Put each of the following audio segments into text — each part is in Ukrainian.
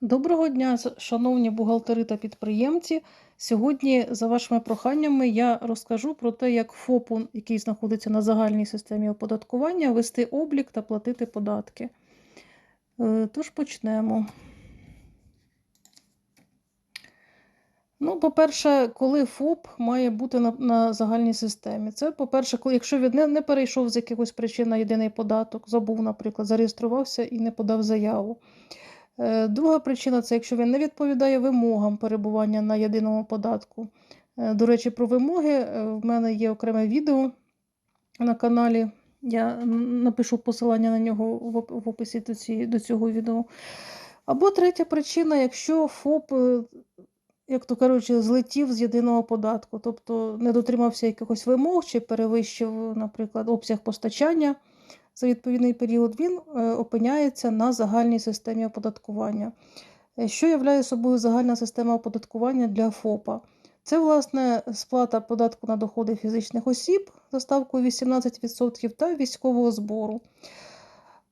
Доброго дня, шановні бухгалтери та підприємці. Сьогодні, за вашими проханнями, я розкажу про те, як ФОПу, який знаходиться на загальній системі оподаткування, вести облік та платити податки. Е, Тож почнемо. Ну, по-перше, коли ФОП має бути на, на загальній системі? Це, по-перше, якщо він не, не перейшов з якихось причин на єдиний податок, забув, наприклад, зареєструвався і не подав заяву. Е, Друга причина це якщо він не відповідає вимогам перебування на єдиному податку. Е, До речі, про вимоги е, в мене є окреме відео на каналі. Я напишу посилання на нього в описі до, цього відео. Або третя причина, якщо ФОП, як то кажучи, злетів з єдиного податку, тобто не дотримався якихось вимог чи перевищив, наприклад, обсяг постачання за відповідний період, він е, опиняється на загальній системі оподаткування. Е, Що являє собою загальна система оподаткування для ФОПа? Це, власне, сплата податку на доходи фізичних осіб за ставкою 18% та військового збору.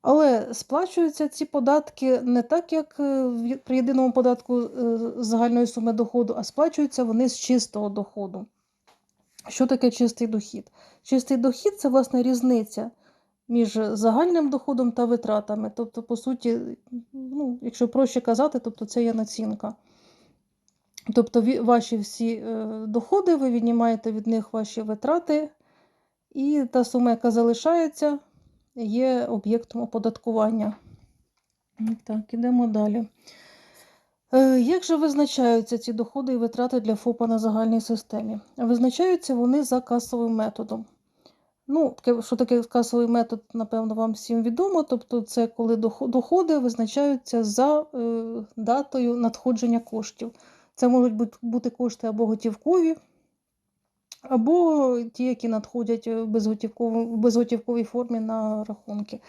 Але сплачуються ці податки не так, як е, при єдиному податку загальної суми доходу, а сплачуються вони з чистого доходу. Що таке чистий дохід? Чистий дохід це власне різниця між загальним доходом та витратами. Тобто, по суті, ну, якщо проще казати, тобто це є націнка. Тобто ваші всі е, доходи, ви віднімаєте від них ваші витрати, і та сума, яка залишається, є об'єктом оподаткування. Так, ідемо далі. Е, Як же визначаються ці доходи і витрати для ФОПа на загальній системі? Визначаються вони за касовим методом. Ну, що таке касовий метод, напевно, вам всім відомо. Тобто, це коли доходи визначаються за е, датою надходження коштів. Це можуть бути кошти або готівкові, або ті, які надходять безготівково- в безготівковій формі на рахунки.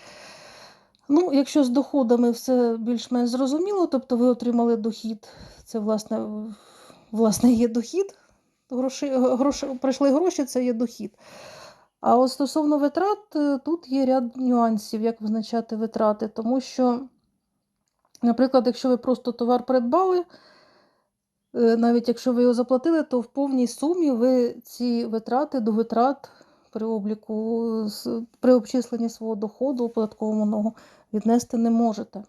Ну, якщо з доходами все більш-менш зрозуміло, тобто ви отримали дохід, це власне, власне є дохід, гроші, гроші, прийшли гроші, це є дохід. А от стосовно витрат, е, тут є ряд нюансів, як визначати витрати, тому що, наприклад, якщо ви просто товар придбали, е, навіть якщо ви його заплатили, то в повній сумі ви ці витрати до витрат при обліку, при обчисленні свого доходу оподаткованого віднести не можете.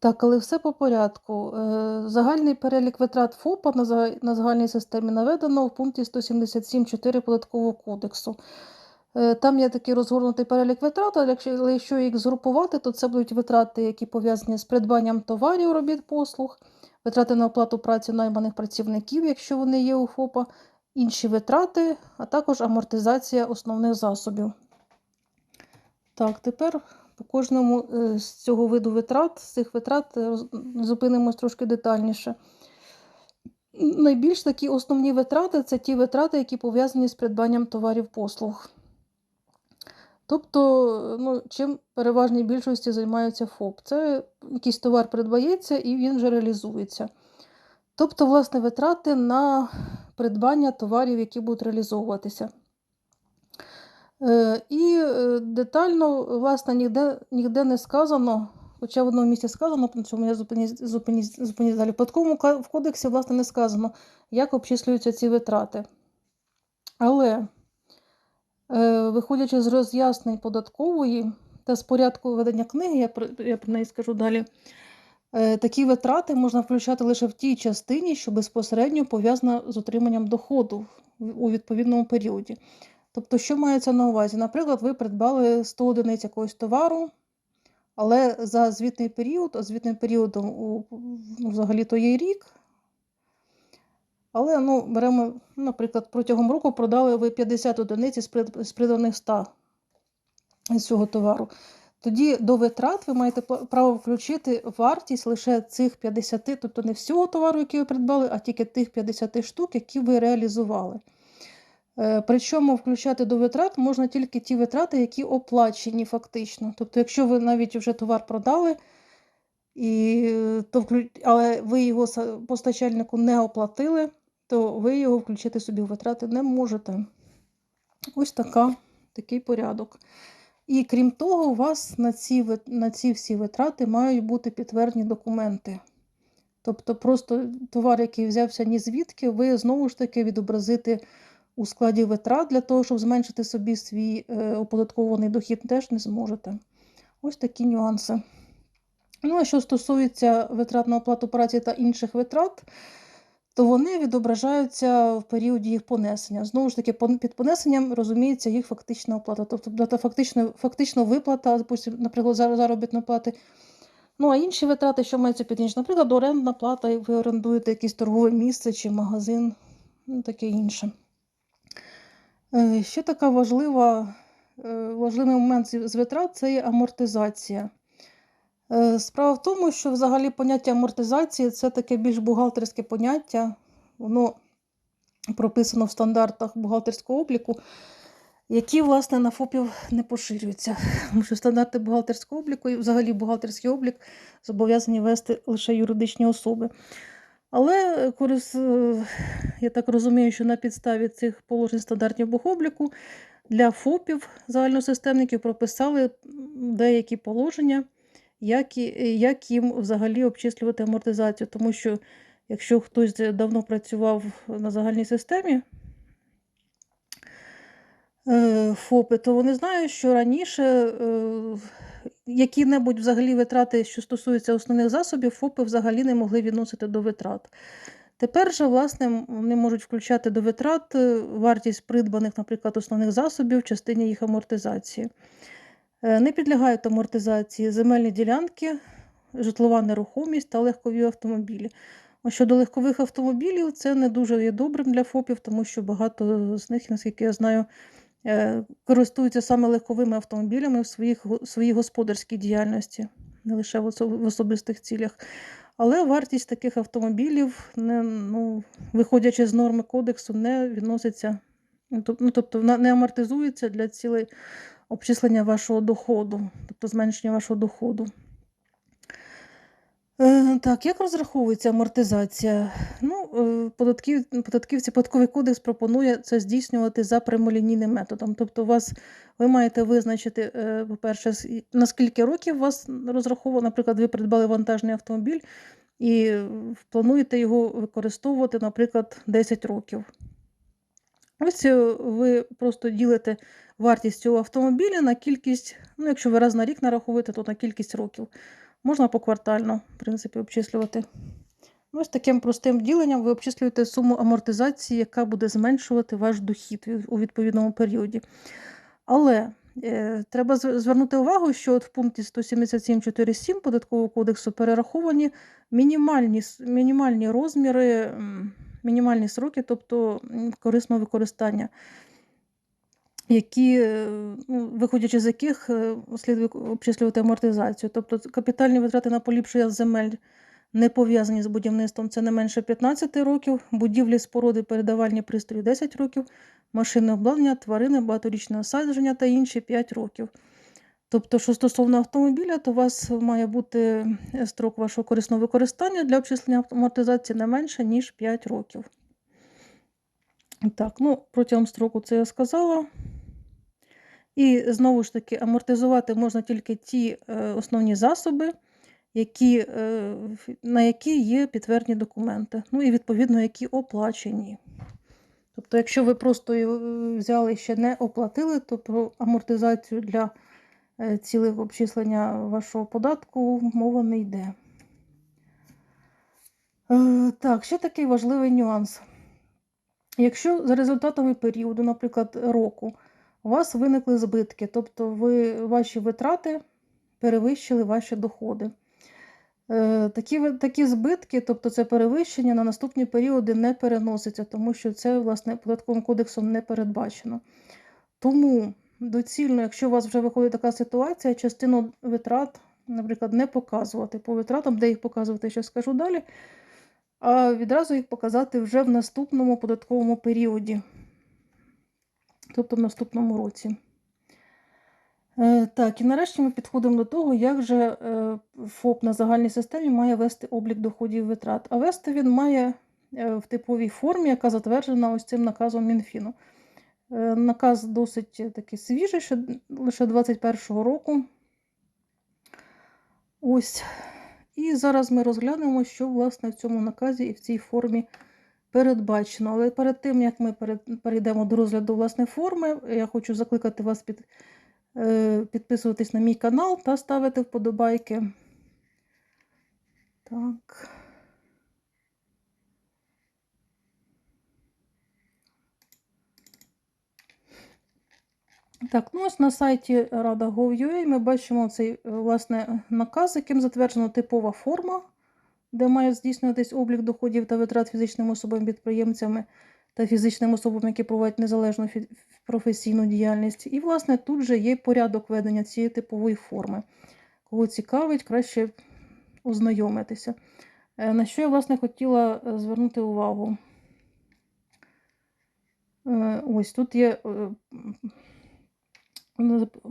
Так, але все по порядку. Е, Загальний перелік витрат ФОПа на загальній системі наведено в пункті 177.4 Податкового кодексу. Е, Там є такий розгорнутий перелік витрат, але якщо їх згрупувати, то це будуть витрати, які пов'язані з придбанням товарів, робіт, послуг, витрати на оплату праці найманих працівників, якщо вони є у ФОПа, інші витрати, а також амортизація основних засобів. Так, тепер по кожному е, з цього виду витрат, з цих витрат е, зупинимось трошки детальніше. Найбільш такі основні витрати це ті витрати, які пов'язані з придбанням товарів послуг. Тобто, ну, чим переважній більшості займаються ФОП? Це якийсь товар придбається і він вже реалізується. Тобто, власне, витрати на придбання товарів, які будуть реалізовуватися. Е, І е, детально, власне, ніде, ніде не сказано, хоча в одному місці сказано, на цьому я зупинюсь, далі. В податковому в кодексі, власне, не сказано, як обчислюються ці витрати. Але, е, виходячи з роз'яснень податкової та з порядку ведення книги, я про, я про неї скажу далі. Такі витрати можна включати лише в тій частині, що безпосередньо пов'язана з отриманням доходу у відповідному періоді. Тобто, що мається на увазі? Наприклад, ви придбали 100 одиниць якогось товару, але за звітний період, а звітним періодом ну, взагалі то є рік. Але ну, беремо, наприклад, протягом року продали ви 50 одиниць з приданих 100 з цього товару. Тоді до витрат ви маєте право включити вартість лише цих 50, тобто не всього товару, який ви придбали, а тільки тих 50 штук, які ви реалізували. Е, Причому включати до витрат можна тільки ті витрати, які оплачені фактично. Тобто, якщо ви навіть вже товар продали, і, е, то але ви його постачальнику не оплатили, то ви його включити собі в витрати не можете. Ось така, такий порядок. І крім того, у вас на ці, на ці всі витрати мають бути підтверджені документи. Тобто просто товар, який взявся ні звідки, ви знову ж таки відобразити у складі витрат для того, щоб зменшити собі свій е, оподаткований дохід, теж не зможете. Ось такі нюанси. Ну, а що стосується витрат на оплату праці та інших витрат, то вони відображаються в періоді їх понесення. Знову ж таки, під понесенням розуміється їх фактична оплата, тобто фактично, фактично виплата, наприклад, заробітної плати. Ну, а інші витрати, що мається під ніж, наприклад, орендна плата, і ви орендуєте якесь торгове місце чи магазин, ну, таке інше. Е, Ще така важлива, е, важливий момент з витрат це є амортизація. Е, Справа в тому, що взагалі поняття амортизації це таке більш бухгалтерське поняття. Воно прописано в стандартах бухгалтерського обліку, які, власне, на ФОПів не поширюються. Тому що стандарти бухгалтерського обліку і взагалі бухгалтерський облік зобов'язані вести лише юридичні особи. Але е, е, я так розумію, що на підставі цих положень стандартів бухобліку для ФОПів загальносистемників прописали деякі положення, як, і- як їм взагалі обчислювати амортизацію. Тому що якщо хтось давно працював на загальній системі е, ФОПи, то вони знають, що раніше е, які-небудь взагалі витрати, що стосуються основних засобів, ФОПи взагалі не могли відносити до витрат. Тепер же, власне, вони можуть включати до витрат е, вартість придбаних, наприклад, основних засобів в частині їх амортизації. Е, Не підлягають амортизації земельні ділянки, житлова нерухомість та легкові автомобілі. Щодо легкових автомобілів, це не дуже є добрим для ФОПів, тому що багато з них, наскільки я знаю, користуються саме легковими автомобілями в своїх, своїй господарській діяльності, не лише в особистих цілях. Але вартість таких автомобілів, не, ну, виходячи з норми кодексу, не відноситься, ну, ну, тобто не амортизується для цілей обчислення вашого доходу, тобто зменшення вашого доходу. Е, так, як розраховується амортизація? Ну, е, податків, податківці, податковий кодекс пропонує це здійснювати за прямолінійним методом. Тобто, у вас ви маєте визначити, е, по-перше, с- і- на скільки років у вас розраховано, наприклад, ви придбали вантажний автомобіль і е, плануєте його використовувати, наприклад, 10 років. Ось е, ви просто ділите вартість цього автомобіля на кількість, ну, якщо ви раз на рік нараховуєте, то на кількість років. Можна поквартально, в принципі, обчислювати. Ось таким простим діленням ви обчислюєте суму амортизації, яка буде зменшувати ваш дохід у відповідному періоді. Але е, треба звернути увагу, що от в пункті 177.4.7 Податкового кодексу перераховані мінімальні, мінімальні розміри, мінімальні сроки, тобто корисного використання, які, е, ну, виходячи з яких е, слід обчислювати амортизацію. Тобто капітальні витрати на поліпшення земель не пов'язані з будівництвом, це не менше 15 років, будівлі, споруди, передавальні пристрої 10 років, машинне обладнання, тварини, багаторічне насадження та інші 5 років. Тобто, що стосовно автомобіля, то у вас має бути строк вашого корисного використання для обчислення амортизації не менше, ніж 5 років. Так, ну, протягом строку це я сказала. І знову ж таки, амортизувати можна тільки ті е, основні засоби, які, е, на які є підтверджені документи, ну і відповідно, які оплачені. Тобто, якщо ви просто е, взяли ще не оплатили, то про амортизацію для е, цілих обчислення вашого податку мова не йде. Так, ще такий важливий нюанс. Якщо за результатами періоду, наприклад, року, у вас виникли збитки, тобто ви, ваші витрати перевищили ваші доходи. Е, Такі, такі збитки, тобто це перевищення на наступні періоди не переноситься, тому що це, власне, податковим кодексом не передбачено. Тому доцільно, якщо у вас вже виходить така ситуація, частину витрат, наприклад, не показувати по витратам, де їх показувати, ще скажу далі, а відразу їх показати вже в наступному податковому періоді, тобто в наступному році. Е, Так, і нарешті ми підходимо до того, як же е, ФОП на загальній системі має вести облік доходів і витрат. А вести він має е, в типовій формі, яка затверджена ось цим наказом Мінфіну. Наказ досить такий свіжий, ще лише 21-го року. Ось. І зараз ми розглянемо, що власне в цьому наказі і в цій формі передбачено. Але перед тим, як ми перейдемо до розгляду власне форми, я хочу закликати вас під, підписуватись на мій канал та ставити вподобайки. Так. Так, ну ось на сайті Rada.gov.ua ми бачимо цей е, власне наказ, яким затверджена типова форма, де має здійснюватись облік доходів та витрат фізичним особам підприємцями та фізичним особам, які проводять незалежну професійну діяльність. І, власне, тут же є порядок ведення цієї типової форми. Кого цікавить, краще ознайомитися. Е, На що я, власне, хотіла е, звернути увагу. Е, Ось тут є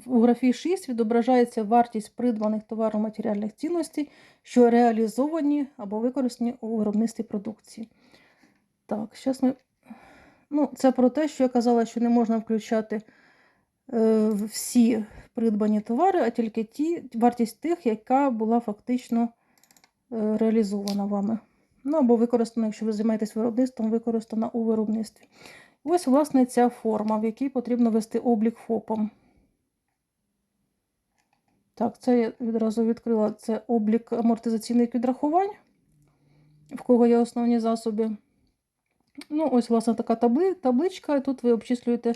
у графі 6 відображається вартість придбаних товаро-матеріальних цінностей, що реалізовані або використані у виробництві продукції. Так, зараз ми. Ну, це про те, що я казала, що не можна включати е, всі придбані товари, а тільки ті, вартість тих, яка була фактично е, реалізована вами. Ну, або використана, якщо ви займаєтесь виробництвом, використана у виробництві. Ось, власне, ця форма, в якій потрібно вести облік ФОПом. Так, це я відразу відкрила це облік амортизаційних відрахувань, в кого є основні засоби. Ну, ось, власне, така табли, табличка, і тут ви обчислюєте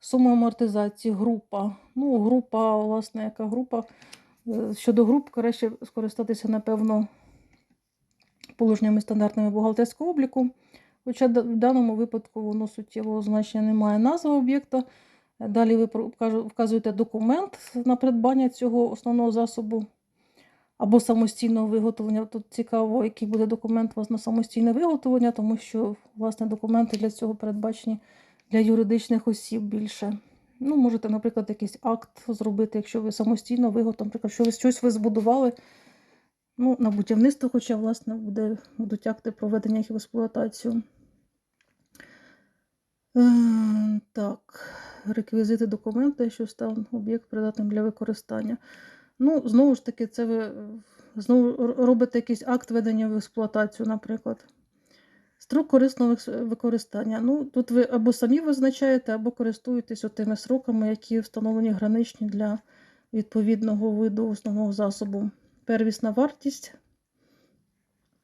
суму амортизації, група. Ну, група, власне, яка група. Е, Щодо груп, краще скористатися, напевно, положеннями стандартними бухгалтерського обліку. Хоча в даному випадку воно суттєвого значення не має назва об'єкта. Далі ви вказуєте документ на придбання цього основного засобу або самостійного виготовлення. Тут цікаво, який буде документ у вас на самостійне виготовлення, тому що, власне, документи для цього передбачені для юридичних осіб більше. Ну, можете, наприклад, якийсь акт зробити, якщо ви самостійно виготовили, наприклад, що ви щось ви збудували ну, на будівництво, хоча, власне, буде, будуть акти проведення їх в експлуатацію. Е, Так, реквізити документа, що став об'єкт придатним для використання. Ну, знову ж таки, це ви е, знову робите якийсь акт ведення в експлуатацію, наприклад. Строк корисного використання. Ну, тут ви або самі визначаєте, або користуєтесь тими сроками, які встановлені граничні для відповідного виду основного засобу. Первісна вартість.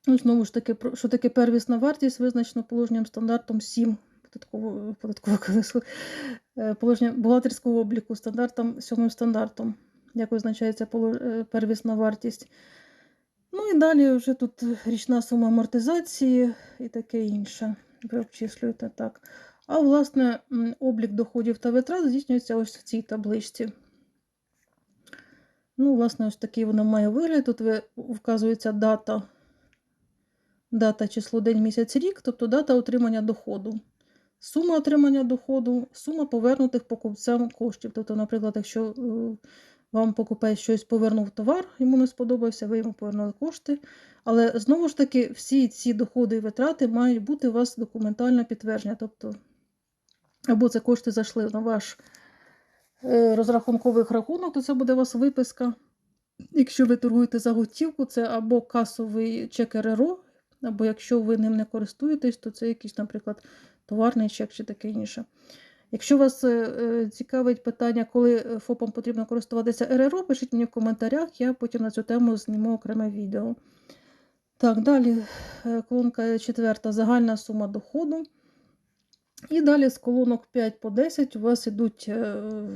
Ну, знову ж таки, що таке первісна вартість, визначено положенням стандартом 7 податкового, е, положенням бухгалтерського обліку стандартом, сьомим стандартом, як визначається е, первісна вартість. Ну і далі вже тут річна сума амортизації і таке інше. Ви обчислюєте так. А власне, облік доходів та витрат здійснюється ось в цій табличці. Ну, власне, ось такий воно має вигляд. Тут вказується дата, дата, число, день, місяць, рік, тобто дата отримання доходу. Сума отримання доходу, сума повернутих покупцям коштів. Тобто, наприклад, якщо е, вам покупець щось повернув товар, йому не сподобався, ви йому повернули кошти. Але знову ж таки, всі ці доходи і витрати мають бути у вас документально підтвердження. Тобто, або це кошти зайшли на ваш е, розрахунковий рахунок, то це буде у вас виписка. Якщо ви торгуєте за готівку, це або касовий чек РРО, або якщо ви ним не користуєтесь, то це якийсь, наприклад, товарний чек чи таке інше. Якщо вас е, е, цікавить питання, коли е, ФОПом потрібно користуватися РРО, пишіть мені в коментарях, я потім на цю тему зніму окреме відео. Так, далі колонка четверта загальна сума доходу. І далі з колонок 5 по 10 у вас йдуть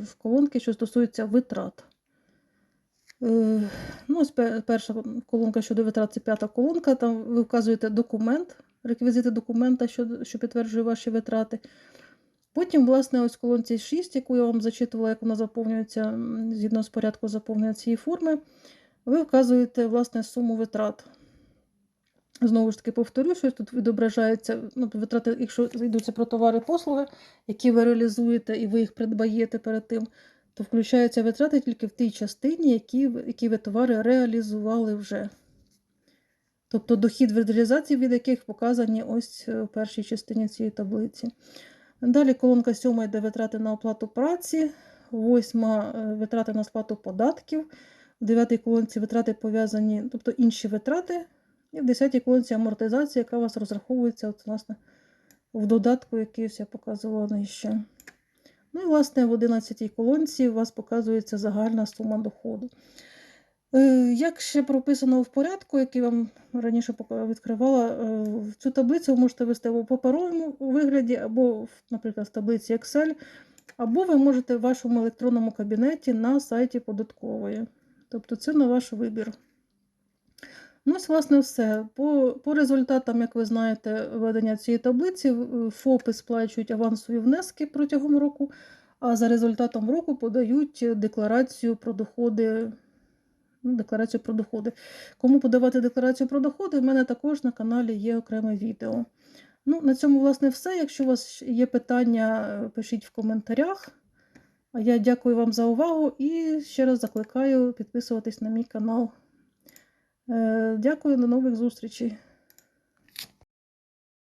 в колонки, що стосуються витрат. Ну, ось перша колонка щодо витрат це п'ята колонка. Там ви вказуєте документ, реквізити документа, що, що підтверджує ваші витрати. Потім, власне, ось в колонці 6, яку я вам зачитувала, як вона заповнюється згідно з порядку заповнення цієї форми, ви вказуєте власне суму витрат. Знову ж таки, повторю, що тут відображається ну, витрати, якщо йдуться про товари послуги, які ви реалізуєте і ви їх придбаєте перед тим, то включаються витрати тільки в тій частині, які, які ви товари реалізували вже. Тобто дохід від реалізації, від яких показані ось е, у першій частині цієї таблиці. Далі колонка 7 йде витрати на оплату праці, 8 витрати на сплату податків, в 9 колонці витрати пов'язані, тобто інші витрати, і в 10 колонці амортизація, яка у вас розраховується от, власне, в додатку, який я показувала нижче. Ну і, власне, в 11 колонці у вас показується загальна сума доходу. Е, Як ще прописано в порядку, який вам раніше відкривала, е, цю таблицю ви можете вести або в паперовому вигляді, або, наприклад, в таблиці Excel, або ви можете в вашому електронному кабінеті на сайті податкової. Тобто це на ваш вибір. Ну, ось, власне, все. По, по результатам, як ви знаєте, ведення цієї таблиці, ФОПи сплачують авансові внески протягом року, а за результатом року подають декларацію про доходи. Ну, декларацію про доходи. Кому подавати декларацію про доходи, в мене також на каналі є окреме відео. Ну, на цьому, власне, все. Якщо у вас є питання, пишіть в коментарях. А я дякую вам за увагу і ще раз закликаю підписуватись на мій канал. Е, Дякую, до нових зустрічей.